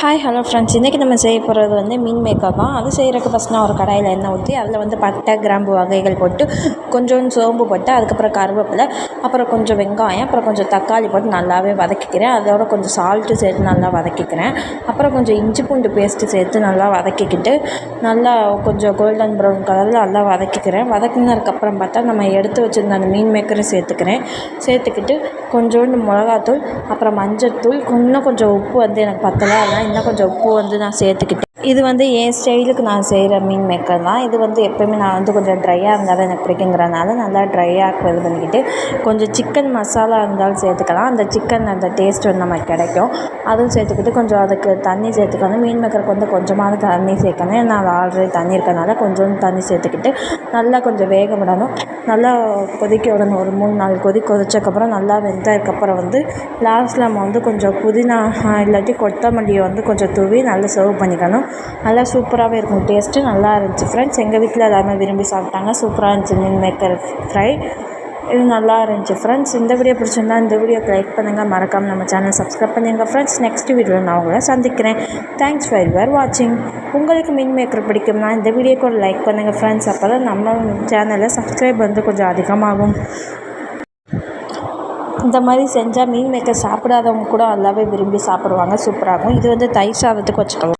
Hi hello friends இன்றைக்கி நம்ம செய்ய போகிறது வந்து மீன் மேக்கர் தான். அது செய்கிறக்கு ஃபஸ்ட் நான் ஒரு கடாயில் எண்ணெய் ஊற்றி அதில் வந்து பட்டை கிராம்பு வகைகள் போட்டு கொஞ்சோண்டு சோம்பு போட்டு அதுக்கப்புறம் கருவேப்பிலை அப்புறம் கொஞ்சம் வெங்காயம் அப்புறம் கொஞ்சம் தக்காளி போட்டு நல்லாவே வதக்கிக்கிறேன். அதோட கொஞ்சம் சால்ட்டு சேர்த்து நல்லா வதக்கிக்கிறேன். அப்புறம் கொஞ்சம் இஞ்சி பூண்டு பேஸ்ட்டு சேர்த்து நல்லா வதக்கிக்கிட்டு நல்லா கொஞ்சம் கோல்டன் ப்ரௌன் கலரில் நல்லா வதக்கிக்கிறேன். வதக்கினதுக்கப்புறம் பார்த்தா நம்ம எடுத்து வச்சுருந்த அந்த மீன் மேக்கரும் சேர்த்துக்கிறேன். சேர்த்துக்கிட்டு கொஞ்சோண்டு மிளகாத்தூள் அப்புறம் மஞ்சள்தூள் இன்னும் கொஞ்சம் உப்பு வந்து எனக்கு பத்தலை. அதெல்லாம் இன்னும் கொஞ்சம் உப்பு வந்து நான் சேர்த்துக்கிட்டேன் இது வந்து என் ஸ்டைலுக்கு நான் செய்கிற மீன் மேக்கர் தான். இது வந்து எப்போயுமே நான் வந்து கொஞ்சம் ட்ரையாக இருந்தால் தான் எனக்கு பிடிக்குங்கிறனால நல்லா ட்ரையாக இது பண்ணிக்கிட்டு கொஞ்சம் சிக்கன் மசாலா இருந்தாலும் சேர்த்துக்கலாம். அந்த சிக்கன் அந்த டேஸ்ட் வந்து நமக்கு கிடைக்கும். அதுவும் சேர்த்துக்கிட்டு கொஞ்சம் அதுக்கு தண்ணி சேர்த்துக்கணும் மீன் மேக்கருக்கு வந்து கொஞ்சமாவது தண்ணி சேர்க்கணும். ஏன்னா அது ஆல்ரெடி தண்ணி இருக்கிறனால கொஞ்சோண்டு தண்ணி சேர்த்துக்கிட்டு நல்லா கொஞ்சம் வேக விடணும். நல்லா கொதிக்க விடணும். ஒரு மூணு நாலு கொதி கொதிச்சக்கப்புறம் நல்லா வெந்ததுக்கப்புறம் வந்து லாஸ்ட்டில் நம்ம வந்து கொஞ்சம் புதினா இல்லாட்டி கொத்தமல்லியை வந்து கொஞ்சம் தூவி நல்லா சர்வ் பண்ணிக்கணும். நல்லா சூப்பராகவே இருக்கும். டேஸ்ட்டு நல்லா இருந்துச்சு ஃப்ரெண்ட்ஸ் எங்கள் வீட்டில் எல்லாருமே விரும்பி சாப்பிட்டாங்க. சூப்பராக இருந்துச்சு மீன் மேக்கர் ஃப்ரை இது நல்லா இருந்துச்சு ஃப்ரெண்ட்ஸ் இந்த வீடியோ பிடிச்சிருந்தா இந்த வீடியோக்கு லைக் பண்ணுங்கள் மறக்காமல் நம்ம சேனல் சப்ஸ்கிரைப் பண்ணுங்க ஃப்ரெண்ட்ஸ் நெக்ஸ்ட் வீடியோவில் நான் உங்களை சந்திக்கிறேன். தேங்க்ஸ் ஃபார் யுவர் வாட்சிங் உங்களுக்கு மீன் மேக்கர் பிடிக்கும்னா இந்த வீடியோக்கு ஒரு லைக் பண்ணுங்கள் ஃப்ரெண்ட்ஸ் அப்போ தான் நம்ம சேனலில் சப்ஸ்கிரைப் வந்து கொஞ்சம் அதிகமாகும். இந்த மாதிரி செஞ்சால் மீன் மேக்கர் சாப்பிடாதவங்க கூட நல்லாவே விரும்பி சாப்பிடுவாங்க. சூப்பராகும். இது வந்து தயிர் சாதத்துக்கு வச்சுக்கலாம்.